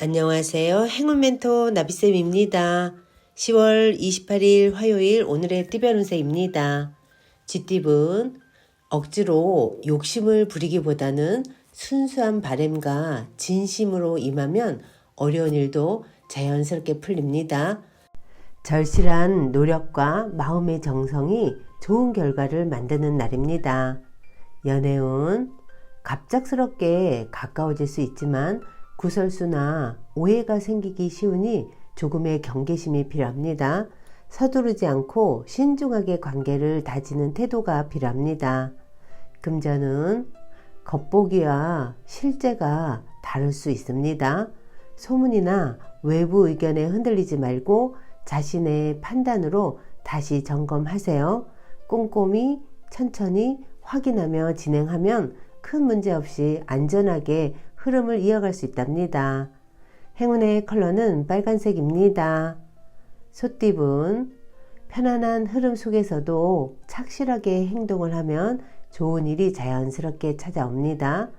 안녕하세요. 행운 멘토 나비쌤입니다. 10월 28일 화요일 오늘의 띠별 운세입니다. 쥐띠분 억지로 욕심을 부리기보다는 순수한 바램과 진심으로 임하면 어려운 일도 자연스럽게 풀립니다. 절실한 노력과 마음의 정성이 좋은 결과를 만드는 날입니다. 연애운 갑작스럽게 가까워질 수 있지만 구설수나 오해가 생기기 쉬우니 조금의 경계심이 필요합니다. 서두르지 않고 신중하게 관계를 다지는 태도가 필요합니다. 금전은 겉보기와 실제가 다를 수 있습니다. 소문이나 외부 의견에 흔들리지 말고 자신의 판단으로 다시 점검하세요. 꼼꼼히 천천히 확인하며 진행하면 큰 문제 없이 안전하게 흐름을 이어갈 수 있답니다. 행운의 컬러는 빨간색입니다. 소띠분 편안한 흐름 속에서도 착실하게 행동을 하면 좋은 일이 자연스럽게 찾아옵니다.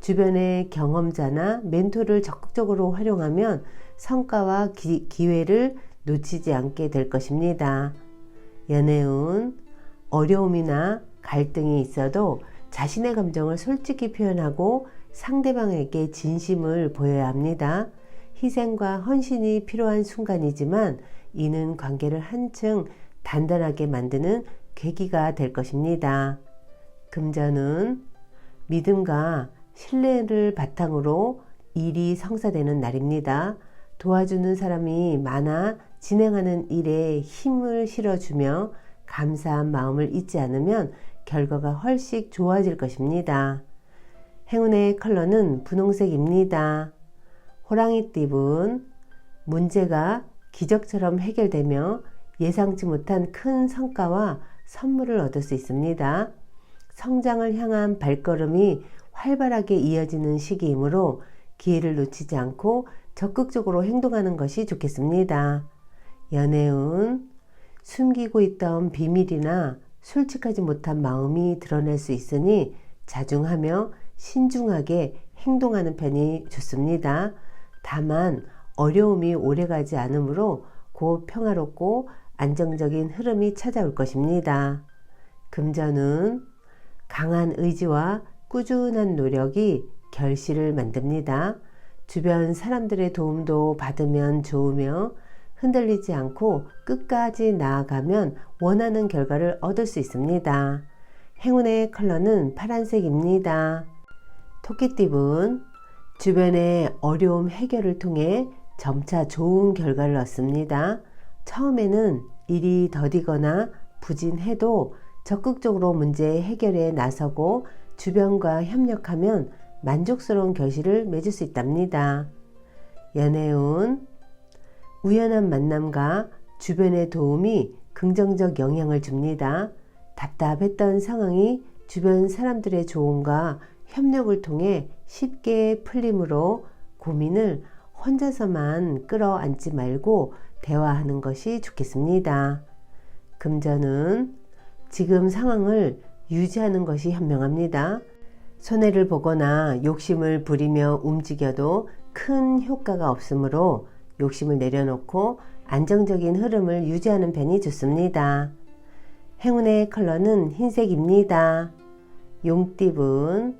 주변의 경험자나 멘토를 적극적으로 활용하면 성과와 기, 기회를 놓치지 않게 될 것입니다. 연애운 어려움이나 갈등이 있어도 자신의 감정을 솔직히 표현하고 상대방에게 진심을 보여야 합니다. 희생과 헌신이 필요한 순간이지만 이는 관계를 한층 단단하게 만드는 계기가 될 것입니다. 금전은 믿음과 신뢰를 바탕으로 일이 성사되는 날입니다. 도와주는 사람이 많아 진행하는 일에 힘을 실어주며 감사한 마음을 잊지 않으면 결과가 훨씬 좋아질 것입니다. 행운의 컬러는 분홍색입니다. 호랑이 띠분 문제가 기적처럼 해결되며 예상치 못한 큰 성과와 선물을 얻을 수 있습니다. 성장을 향한 발걸음이 활발하게 이어지는 시기이므로 기회를 놓치지 않고 적극적으로 행동하는 것이 좋겠습니다. 연애운 숨기고 있던 비밀이나 솔직하지 못한 마음이 드러낼 수 있으니 자중하며 신중하게 행동하는 편이 좋습니다. 다만 어려움이 오래가지 않으므로 곧 평화롭고 안정적인 흐름이 찾아올 것입니다. 금전은 강한 의지와 꾸준한 노력이 결실을 만듭니다. 주변 사람들의 도움도 받으면 좋으며 흔들리지 않고 끝까지 나아가면 원하는 결과를 얻을 수 있습니다. 행운의 컬러는 파란색입니다. 토끼띠분 주변의 어려움 해결을 통해 점차 좋은 결과를 얻습니다. 처음에는 일이 더디거나 부진해도 적극적으로 문제 해결에 나서고 주변과 협력하면 만족스러운 결실을 맺을 수 있답니다. 연애운 우연한 만남과 주변의 도움이 긍정적 영향을 줍니다. 답답했던 상황이 주변 사람들의 조언과 협력을 통해 쉽게 풀림으로 고민을 혼자서만 끌어안지 말고 대화하는 것이 좋겠습니다. 금전은 지금 상황을 유지하는 것이 현명합니다. 손해를 보거나 욕심을 부리며 움직여도 큰 효과가 없으므로 욕심을 내려놓고 안정적인 흐름을 유지하는 편이 좋습니다. 행운의 컬러는 흰색입니다. 용띠분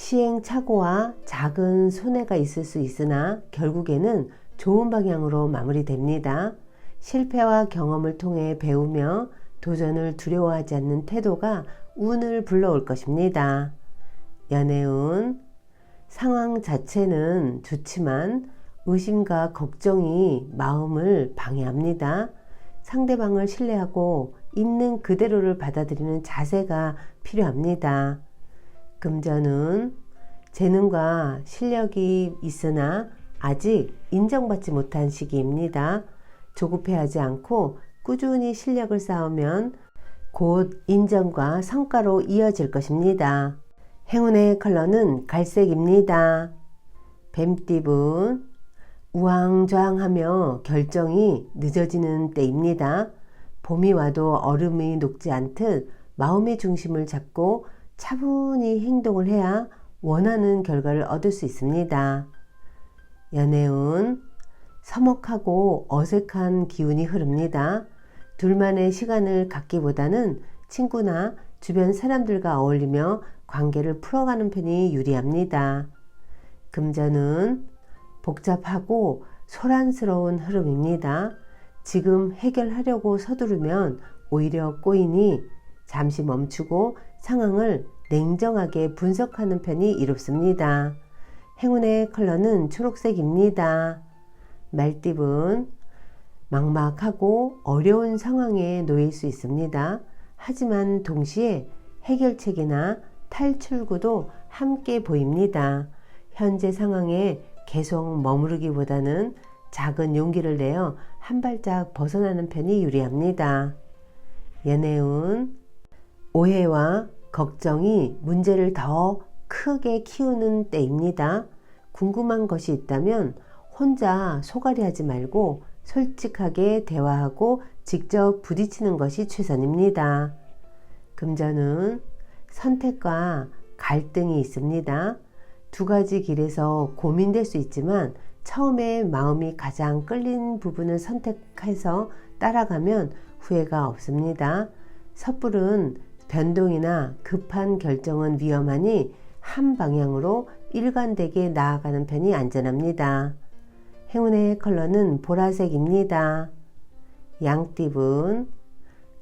시행착오와 작은 손해가 있을 수 있으나 결국에는 좋은 방향으로 마무리됩니다. 실패와 경험을 통해 배우며 도전을 두려워하지 않는 태도가 운을 불러올 것입니다. 연애운 상황 자체는 좋지만 의심과 걱정이 마음을 방해합니다. 상대방을 신뢰하고 있는 그대로를 받아들이는 자세가 필요합니다. 금전은 재능과 실력이 있으나 아직 인정받지 못한 시기입니다. 조급해하지 않고 꾸준히 실력을 쌓으면 곧 인정과 성과로 이어질 것입니다. 행운의 컬러는 갈색입니다. 뱀띠분 우왕좌왕하며 결정이 늦어지는 때입니다. 봄이 와도 얼음이 녹지 않듯 마음의 중심을 잡고 차분히 행동을 해야 원하는 결과를 얻을 수 있습니다. 연애운 서먹하고 어색한 기운이 흐릅니다. 둘만의 시간을 갖기보다는 친구나 주변 사람들과 어울리며 관계를 풀어가는 편이 유리합니다. 금전은 복잡하고 소란스러운 흐름입니다. 지금 해결하려고 서두르면 오히려 꼬이니 잠시 멈추고 상황을 냉정하게 분석하는 편이 이롭습니다. 행운의 컬러는 초록색입니다. 말띠분 막막하고 어려운 상황에 놓일 수 있습니다. 하지만 동시에 해결책이나 탈출구도 함께 보입니다. 현재 상황에 계속 머무르기보다는 작은 용기를 내어 한 발짝 벗어나는 편이 유리합니다. 연애운 오해와 걱정이 문제를 더 크게 키우는 때입니다. 궁금한 것이 있다면 혼자 소갈이 하지 말고 솔직하게 대화하고 직접 부딪히는 것이 최선입니다. 금전은 선택과 갈등이 있습니다. 두 가지 길에서 고민될 수 있지만 처음에 마음이 가장 끌린 부분을 선택해서 따라가면 후회가 없습니다. 섣부른 변동이나 급한 결정은 위험하니 한 방향으로 일관되게 나아가는 편이 안전합니다. 행운의 컬러는 보라색입니다. 양띠분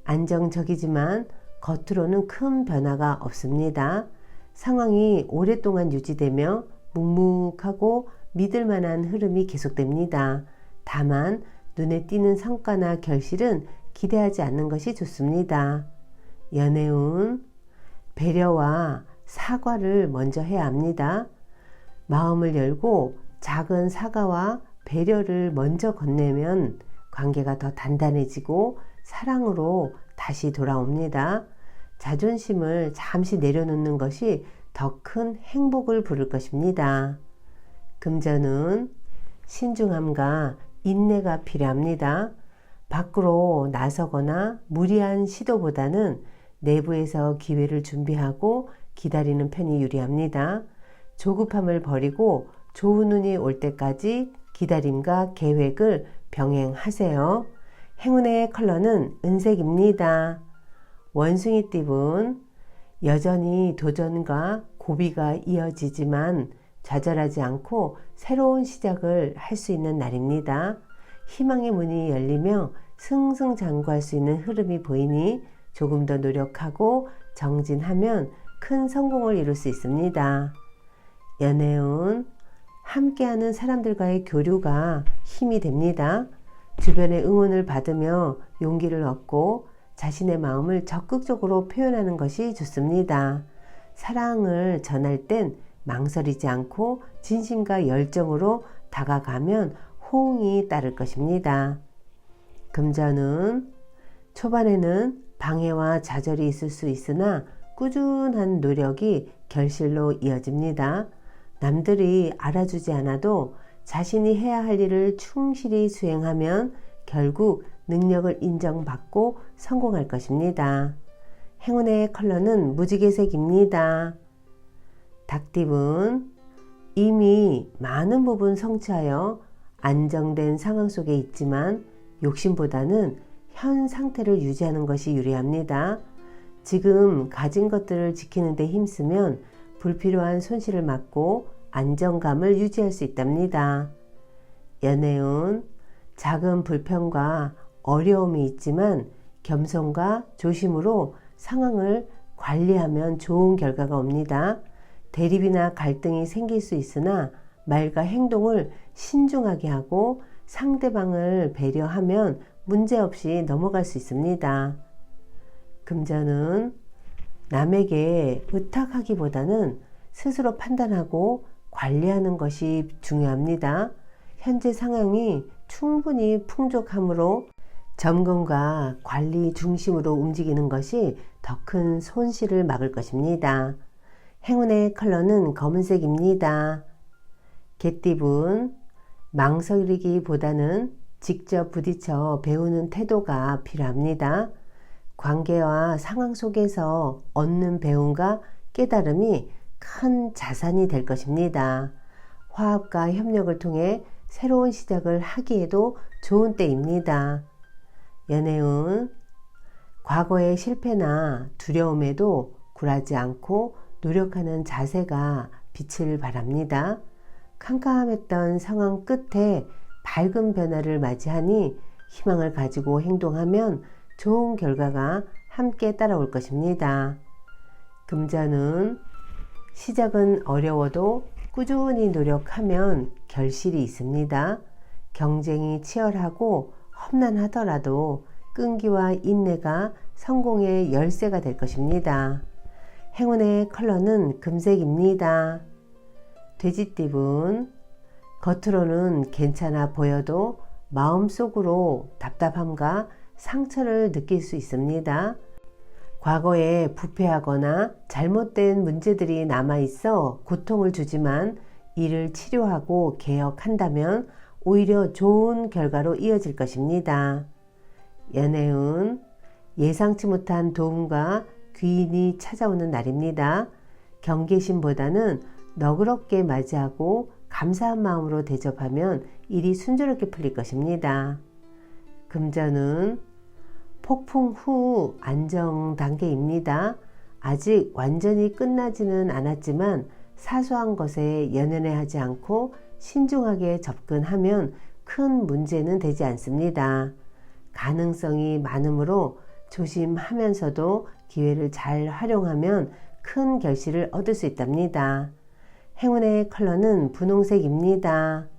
안정적이지만 겉으로는 큰 변화가 없습니다. 상황이 오랫동안 유지되며 묵묵하고 믿을 만한 흐름이 계속됩니다. 다만 눈에 띄는 성과나 결실은 기대하지 않는 것이 좋습니다. 연애운 배려와 사과를 먼저 해야 합니다. 마음을 열고 작은 사과와 배려를 먼저 건네면 관계가 더 단단해지고 사랑으로 다시 돌아옵니다. 자존심을 잠시 내려놓는 것이 더 큰 행복을 부를 것입니다. 금전은 신중함과 인내가 필요합니다. 밖으로 나서거나 무리한 시도보다는 내부에서 기회를 준비하고 기다리는 편이 유리합니다. 조급함을 버리고 좋은 운이 올 때까지 기다림과 계획을 병행하세요. 행운의 컬러는 은색입니다. 원숭이 띠분 여전히 도전과 고비가 이어지지만 좌절하지 않고 새로운 시작을 할 수 있는 날입니다. 희망의 문이 열리며 승승장구할 수 있는 흐름이 보이니 조금 더 노력하고 정진하면 큰 성공을 이룰 수 있습니다. 연애운 함께하는 사람들과의 교류가 힘이 됩니다. 주변의 응원을 받으며 용기를 얻고 자신의 마음을 적극적으로 표현하는 것이 좋습니다. 사랑을 전할 땐 망설이지 않고 진심과 열정으로 다가가면 호응이 따를 것입니다. 금전은 초반에는 방해와 좌절이 있을 수 있으나 꾸준한 노력이 결실로 이어집니다. 남들이 알아주지 않아도 자신이 해야 할 일을 충실히 수행하면 결국 능력을 인정받고 성공할 것입니다. 행운의 컬러는 무지개색입니다. 닭띠분 이미 많은 부분 성취하여 안정된 상황 속에 있지만 욕심보다는 현 상태를 유지하는 것이 유리합니다. 지금 가진 것들을 지키는 데 힘쓰면 불필요한 손실을 막고 안정감을 유지할 수 있답니다. 연애운 작은 불평과 어려움이 있지만 겸손과 조심으로 상황을 관리하면 좋은 결과가 옵니다. 대립이나 갈등이 생길 수 있으나 말과 행동을 신중하게 하고 상대방을 배려하면 문제없이 넘어갈 수 있습니다. 금전은 남에게 의탁하기보다는 스스로 판단하고 관리하는 것이 중요합니다. 현재 상황이 충분히 풍족하므로 점검과 관리 중심으로 움직이는 것이 더 큰 손실을 막을 것입니다. 행운의 컬러는 검은색입니다. 개띠분 망설이기보다는 직접 부딪혀 배우는 태도가 필요합니다. 관계와 상황 속에서 얻는 배움과 깨달음이 큰 자산이 될 것입니다. 화합과 협력을 통해 새로운 시작을 하기에도 좋은 때입니다. 연애운 과거의 실패나 두려움에도 굴하지 않고 노력하는 자세가 빛을 발합니다. 캄캄했던 상황 끝에 밝은 변화를 맞이하니 희망을 가지고 행동하면 좋은 결과가 함께 따라올 것입니다. 금전은 시작은 어려워도 꾸준히 노력하면 결실이 있습니다. 경쟁이 치열하고 험난하더라도 끈기와 인내가 성공의 열쇠가 될 것입니다. 행운의 컬러는 금색입니다. 돼지띠분 겉으로는 괜찮아 보여도 마음속으로 답답함과 상처를 느낄 수 있습니다. 과거에 부패하거나 잘못된 문제들이 남아 있어 고통을 주지만 이를 치료하고 개혁한다면 오히려 좋은 결과로 이어질 것입니다. 연애운 예상치 못한 도움과 귀인이 찾아오는 날입니다. 경계심보다는 너그럽게 맞이하고 감사한 마음으로 대접하면 일이 순조롭게 풀릴 것입니다. 금전은 폭풍 후 안정 단계입니다. 아직 완전히 끝나지는 않았지만 사소한 것에 연연해 하지 않고 신중하게 접근하면 큰 문제는 되지 않습니다. 가능성이 많으므로 조심하면서도 기회를 잘 활용하면 큰 결실을 얻을 수 있답니다. 행운의 컬러는 분홍색입니다.